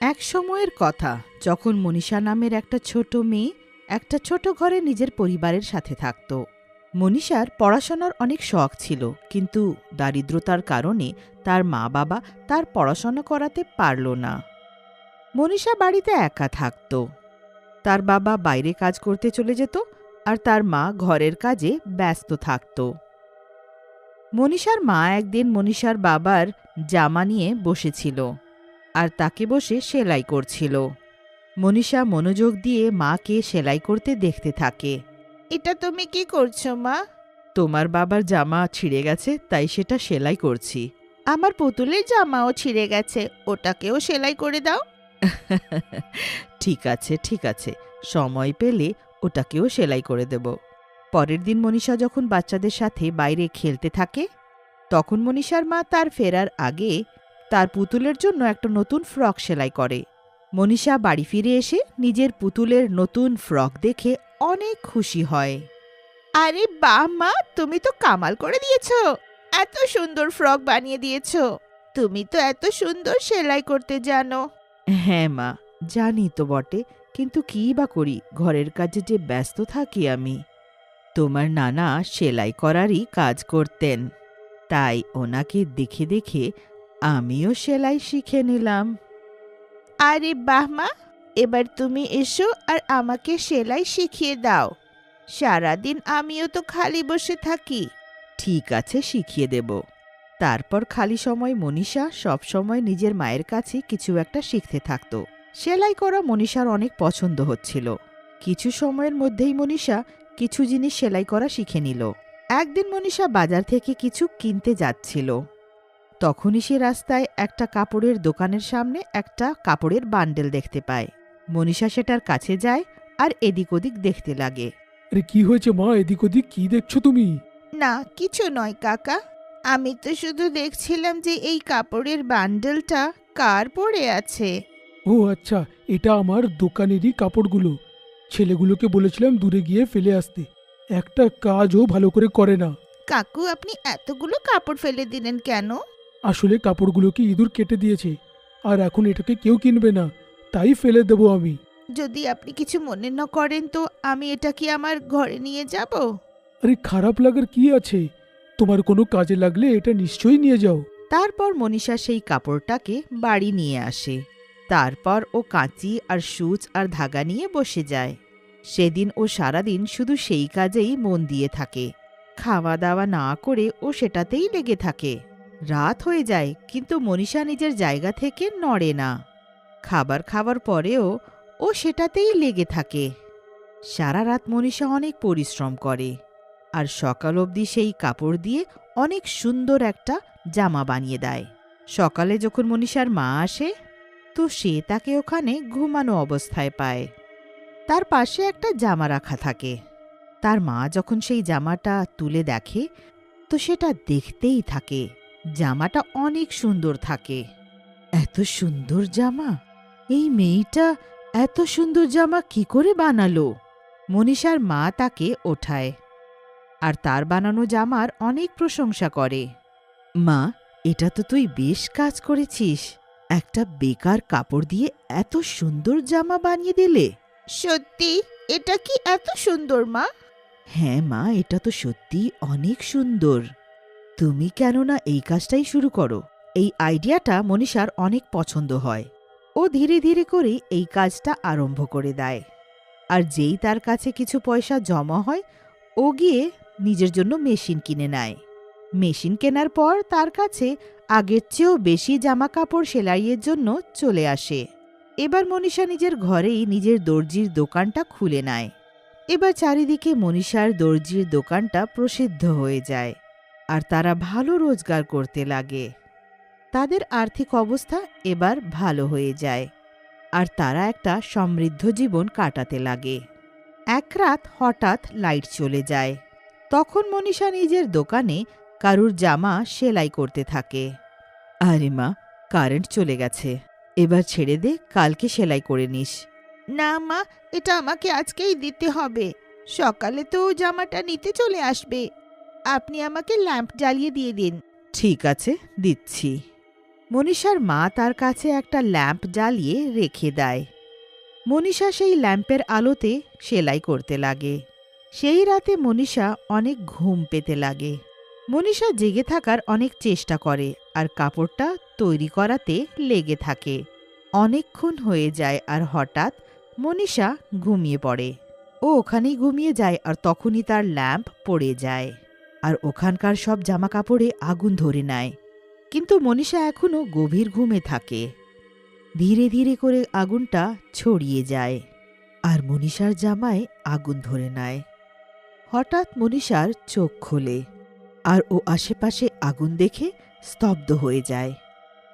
এক সময়ের কথা, যখন মনীষা নামের একটা ছোট মেয়ে একটা ছোট ঘরে নিজের পরিবারের সাথে থাকত। মনীষার পড়াশোনার অনেক শখ ছিল, কিন্তু দারিদ্রতার কারণে তার মা বাবা তার পড়াশোনা করাতে পারল না। মনীষা বাড়িতে একা থাকত। তার বাবা বাইরে কাজ করতে চলে যেত আর তার মা ঘরের কাজে ব্যস্ত থাকত। মনীষার মা একদিন মনীষার বাবার জামা নিয়ে বসেছিল। আর তাকে বসে সেলাই করছিল। মনীষা মনোযোগ দিয়ে মাকে সেলাই করতে দেখতে থাকে। এটা তুমি কি করছ মা? তোমার বাবার জামা ছিঁড়ে গেছে তাই সেটা সেলাই করছি। আমার পুতুলের জামাও ছিঁড়ে গেছে ওটাকেও সেলাই করে দাও। ঠিক আছে ঠিক আছে সময় পেলে ওটাকেও সেলাই করে দেব। পরের দিন মনীষা যখন বাচ্চাদের সাথে বাইরে খেলতে থাকে তখন মনীষার মা তার ফেরার আগে তার পুতুলের জন্য একটা নতুন ফ্রক সেলাই করে। মনীষা বাড়ি ফিরে এসে নিজের পুতুলের নতুন ফ্রক দেখে অনেক খুশি হয়। আরে বা মা, তুমি তো কামাল করে দিয়েছ। এত সুন্দর ফ্রক বানিয়ে দিয়েছ। তুমি তো এত সুন্দর সেলাই করতে জানো। হ্যাঁ মা, জানি তো বটে, কিন্তু কী বা করি? ঘরের কাজে যে ব্যস্ত থাকি আমি। তোমার নানা সেলাই করারই কাজ করতেন। তাই ওনাকে দেখে দেখে আমিও সেলাই শিখে নিলাম। আরে বাহ মা, এবার তুমি এসো আর আমাকে সেলাই শিখিয়ে দাও। সারাদিন আমিও তো খালি বসে থাকি। ঠিক আছে, শিখিয়ে দেব। তারপর খালি সময় মনীষা সব সময় নিজের মায়ের কাছে কিছু একটা শিখতে থাকত। সেলাই করা মনীষার অনেক পছন্দ হচ্ছিল। কিছু সময়ের মধ্যেই মনীষা কিছু জিনিস সেলাই করা শিখে নিল। একদিন মনীষা বাজার থেকে কিছু কিনতে যাচ্ছিল। তখনই সে রাস্তায় একটা কাপড়ের দোকানের সামনে একটা কাপড়ের বান্ডেল দেখতে পায়। মনীষা সেটার কাছে যায় আর এদিক ওদিক দেখতে লাগে। আরে কি হয়েছে মা? এদিক ওদিক কি দেখছ তুমি? না কিছু নয় কাকা। আমি তো শুধু দেখছিলাম যে এই কাপড়ের বান্ডেলটা কার পড়ে আছে। ও আচ্ছা এটা আমার দোকানেরই কাপড়গুলো। ছেলেগুলোকে বলেছিলাম দূরে গিয়ে ফেলে আসতে। একটা কাজও ভালো করে করে না। কাকু আপনি এতগুলো কাপড় ফেলে দিলেন কেন? আসলে কাপড়গুলোকে ইঁদুর কেটে দিয়েছে আর এখন এটাকে কেউ কিনবে না তাই ফেলে দেবো আমি। যদি আপনি কিছু মনে না করেন তো আমি এটা কি আমার ঘরে নিয়ে যাব? আরে খারাপ লাগার কি আছে? তোমার কোনো কাজে লাগলে এটা নিশ্চয়ই নিয়ে যাও। তারপর মনীষা সেই কাপড়টাকে বাড়ি নিয়ে আসে। তারপর ও কাঁচি আর সূচ আর ধাগা নিয়ে বসে যায়। সেদিন ও সারাদিন শুধু সেই কাজেই মন দিয়ে থাকে। খাওয়া দাওয়া না করে ও সেটাতেই লেগে থাকে। রাত হয়ে যায়, কিন্তু মনীষা নিজের জায়গা থেকে নড়ে না। খাবার খাবার পরেও ও সেটাতেই লেগে থাকে। সারা রাত মনীষা অনেক পরিশ্রম করে, আর সকাল অবধি সেই কাপড় দিয়ে অনেক সুন্দর একটা জামা বানিয়ে দেয়। সকালে যখন মনীষার মা আসে, তো সে তাকে ওখানে ঘুমানো অবস্থায় পায়। তার পাশে একটা জামা রাখা থাকে। তার মা যখন সেই জামাটা তুলে দেখে, তো সেটা দেখতেই থাকে। জামাটা অনেক সুন্দর থাকে। এত সুন্দর জামা? এই মেয়েটা এত সুন্দর জামা কি করে বানালো? মনীষার মা তাকে ওঠায় আর তার বানানো জামার অনেক প্রশংসা করে। মা এটা তো তুই বেশ কাজ করেছিস। একটা বেকার কাপড় দিয়ে এত সুন্দর জামা বানিয়ে দিলে। সত্যি? এটা কি এত সুন্দর মা? হ্যাঁ মা এটা তো সত্যি অনেক সুন্দর। তুমি কেননা এই কাজটাই শুরু করো। এই আইডিয়াটা মনীষার অনেক পছন্দ হয়। ও ধীরে ধীরে করে এই কাজটা আরম্ভ করে দেয়। আর যেই তার কাছে কিছু পয়সা জমা হয়, ও গিয়ে নিজের জন্য মেশিন কিনে নেয়। মেশিন কেনার পর তার কাছে আগের চেয়েও বেশি জামা কাপড় সেলাইয়ের জন্য চলে আসে। এবার মনীষা নিজের ঘরেই নিজের দর্জির দোকানটা খুলে নেয়। এবার চারিদিকে মনীষার দর্জির দোকানটা প্রসিদ্ধ হয়ে যায়। আর তারা ভালো রোজগার করতে লাগে। তাদের আর্থিক অবস্থা এবার ভালো হয়ে যায়। আর তারা একটা সমৃদ্ধ জীবন কাটাতে লাগে। এক রাত হঠাৎ লাইট চলে যায়। তখন মনীষা নিজের দোকানে কারুর জামা সেলাই করতে থাকে। আরে মা, কারেন্ট চলে গেছে। এবার ছেড়ে দে, কালকে সেলাই করে নিস। না মা, এটা আমাকে আজকেই দিতে হবে। সকালে তো জামাটা নিতে চলে আসবে। আপনি আমাকে ল্যাম্প জ্বালিয়ে দিয়ে দিন। ঠিক আছে, দিচ্ছি। মনীষার মা তার কাছে একটা ল্যাম্প জ্বালিয়ে রেখে দেয়। মনীষা সেই ল্যাম্পের আলোতে সেলাই করতে লাগে। সেই রাতে মনীষা অনেক ঘুম পেতে লাগে। মনীষা জেগে থাকার অনেক চেষ্টা করে আর কাপড়টা তৈরি করাতে লেগে থাকে। অনেকক্ষণ হয়ে যায় আর হঠাৎ মনীষা ঘুমিয়ে পড়ে। ও ওখানেই ঘুমিয়ে যায় আর তখনই তার ল্যাম্প পড়ে যায়। আর ওখানকার সব জামা কাপড়ে আগুন ধরে নেয়। কিন্তু মনীষা এখনও গভীর ঘুমে থাকে। ধীরে ধীরে করে আগুনটা ছড়িয়ে যায় আর মনীষার জামায় আগুন ধরে নেয়। হঠাৎ মনীষার চোখ খোলে আর ও আশেপাশে আগুন দেখে স্তব্ধ হয়ে যায়।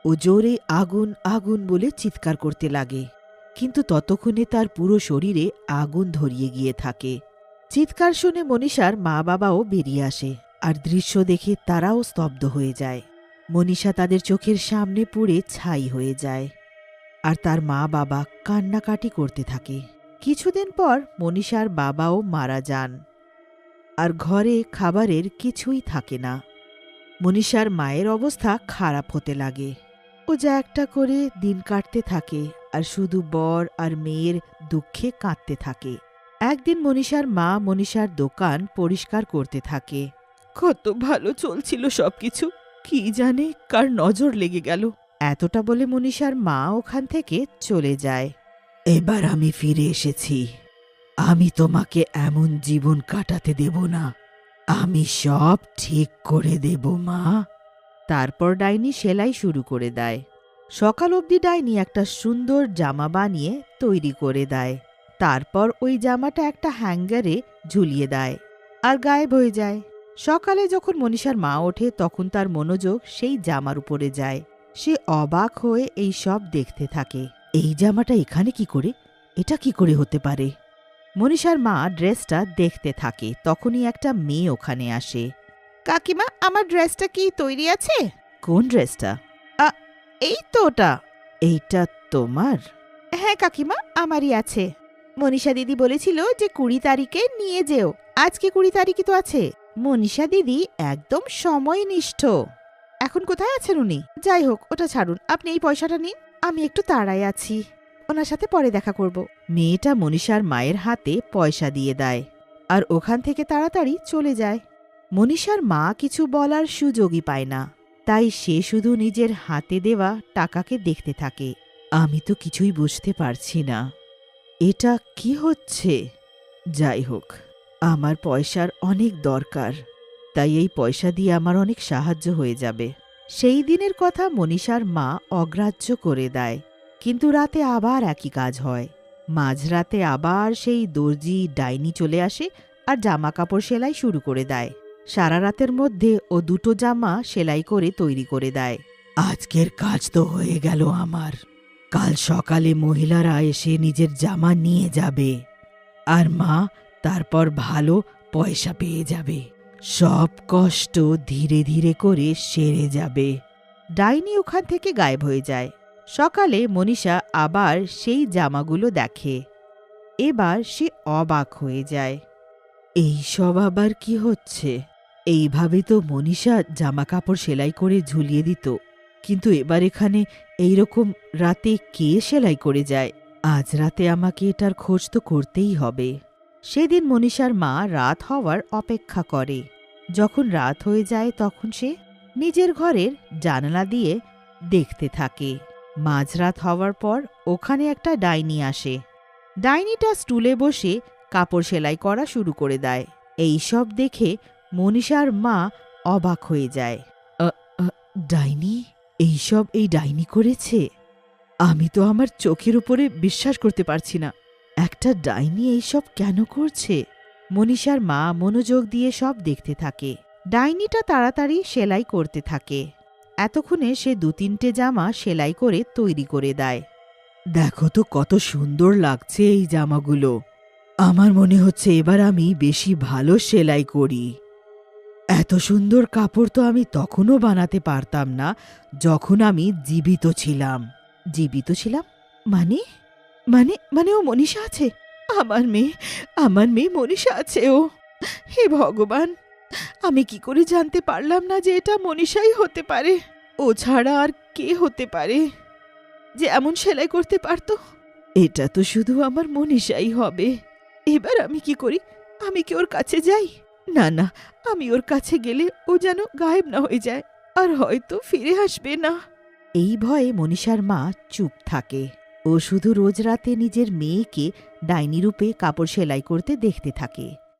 ও জোরে আগুন আগুন বলে চিৎকার করতে লাগে। কিন্তু ততক্ষণে তার পুরো শরীরে আগুন ধরিয়ে গিয়ে থাকে। চিৎকার শুনে মনীষার মা বাবাও বেরিয়ে আসে, আর দৃশ্য দেখে তারাও স্তব্ধ হয়ে যায়। মনীষা তাদের চোখের সামনে পুড়ে ছাই হয়ে যায়, আর তার মা বাবা কান্নাকাটি করতে থাকে। কিছুদিন পর মনীষার বাবাও মারা যান, আর ঘরে খাবারের কিছুই থাকে না। মনীষার মায়ের অবস্থা খারাপ হতে লাগে। ও যা একটা করে দিন কাটতে থাকে, আর শুধু বর আর মেয়ের দুঃখে কাঁদতে থাকে। একদিন মনীষার মা মনীষার দোকান পরিষ্কার করতে থাকে। কত ভালো চলছিল সবকিছু। কি জানে কার নজর লেগে গেল। এতটা বলে মনীষার মা ওখান থেকে চলে যায়। এবার আমি ফিরে এসেছি। আমি তোমাকে এমন জীবন কাটাতে দেব না। আমি সব ঠিক করে দেব মা। তারপর ডাইনি সেলাই শুরু করে দেয়। সকাল অবধি ডাইনি একটা সুন্দর জামা বানিয়ে তৈরি করে দেয়। তারপর ওই জামাটা একটা হ্যাঙ্গারে ঝুলিয়ে দেয় আর গায়েব হয়ে যায়। সকালে যখন মনীষার মা ওঠে, তখন তার মনোযোগ সেই জামার উপরে যায়। সে অবাক হয়ে এই সব দেখতে থাকে। এই জামাটা এখানে কি করে? এটা কি করে হতে পারে? মনীষার মা ড্রেসটা দেখতে থাকে। তখনই একটা মেয়ে ওখানে আসে। কাকিমা, আমার ড্রেসটা কি তৈরি আছে? কোন ড্রেসটা? এই তো ওটা। এইটা তোমার? হ্যাঁ কাকিমা, আমারই আছে। মনীষা দিদি বলেছিল যে কুড়ি তারিখে নিয়ে যেও। আজকে কুড়ি তারিখই তো আছে। মনীষা দিদি একদম সময়নিষ্ঠ। এখন কোথায় আছেন উনি? যাই হোক, ওটা ছাড়ুন। আপনি এই পয়সাটা নিন। আমি একটু তাড়ায় আছি। ওনার সাথে পরে দেখা করব। মেয়েটা মনীষার মায়ের হাতে পয়সা দিয়ে দেয় আর ওখান থেকে তাড়াতাড়ি চলে যায়। মনীষার মা কিছু বলার সুযোগই পায় না। তাই সে শুধু নিজের হাতে দেওয়া টাকাকে দেখতে থাকে। আমি তো কিছুই বুঝতে পারছি না। এটা কি হচ্ছে? যাই হোক, আমার পয়সার অনেক দরকার, তাই এই পয়সা দিয়ে আমার অনেক সাহায্য হয়ে যাবে। সেই দিনের কথা মনীষার মা অগ্রাহ্য করে দেয়, কিন্তু রাতে আবার একই কাজ হয়। মাঝরাতে আবার সেই দর্জি ডাইনি চলে আসে আর জামা কাপড় সেলাই শুরু করে দেয়। সারা রাতের মধ্যে ও দুটো জামা সেলাই করে তৈরি করে দেয়। আজকের কাজ তো হয়ে গেল আমার। কাল সকালে মহিলারা এসে নিজের জামা নিয়ে যাবে। আর মা তারপর ভালো পয়সা পেয়ে যাবে। সব কষ্ট ধীরে ধীরে করে সেরে যাবে। ডাইনি ওখান থেকে গায়েব হয়ে যায়। সকালে মনীষা আবার সেই জামাগুলো দেখে। এবার সে অবাক হয়ে যায়। এই সব আবার কি হচ্ছে? এইভাবে তো মনীষা জামা কাপড় সেলাই করে ঝুলিয়ে দিত। কিন্তু এবার এখানে এইরকম রাতে কে সেলাই করে যায়? আজ রাতে আমাকে এটার খোঁজ তো করতেই হবে। সেদিন মনীষার মা রাত হওয়ার অপেক্ষা করে। যখন রাত হয়ে যায় তখন সে নিজের ঘরের জানালা দিয়ে দেখতে থাকে। মাঝরাত হওয়ার পর ওখানে একটা ডাইনি আসে। ডাইনিটা স্টুলে বসে কাপড় সেলাই করা শুরু করে দেয়। এই সব দেখে মনীষার মা অবাক হয়ে যায়। "আ, আ, ডাইনি? এইসব এই ডাইনি করেছে? আমি তো আমার চোখের উপরে বিশ্বাস করতে পারছি না। একটা ডাইনি এইসব কেন করছে? মনীষার মা মনোযোগ দিয়ে সব দেখতে থাকে। ডাইনিটা তাড়াতাড়ি সেলাই করতে থাকে। এতক্ষণে সে দু তিনটে জামা সেলাই করে তৈরি করে দেয়। দেখো তো কত সুন্দর লাগছে এই জামাগুলো। আমার মনে হচ্ছে এবার আমি বেশি ভালো সেলাই করি। এত সুন্দর কাপড় তো আমি তখনও বানাতে পারতাম না যখন আমি জীবিত ছিলাম। জীবিত ছিলাম? মানে? মানে মানে ও মনীষা আছে? আমার মেয়ে আমার মেয়ে মনীষা আছে ও। হে ভগবান, আমি কি করে জানতে পারলাম না যে এটা মনীষাই হতে পারে? ও ছাড়া আর কে হতে পারে? যে এমন সেলাই করতে পারতো? এটা তো শুধু আমার মনীষাই হবে। এবার আমি কি করি? আমি কি ওর কাছে যাই? না না, আমি ওর কাছে গেলে ও যেন গায়েব না হয়ে যায়, আর হয়তো ফিরে আসবে না। এই ভয়ে মনীষার মা চুপ থাকে। ও শুধু রোজ রাতে নিজের মেয়েকে ডাইনি রূপে কাপড় সেলাই করতে দেখতে থাকে।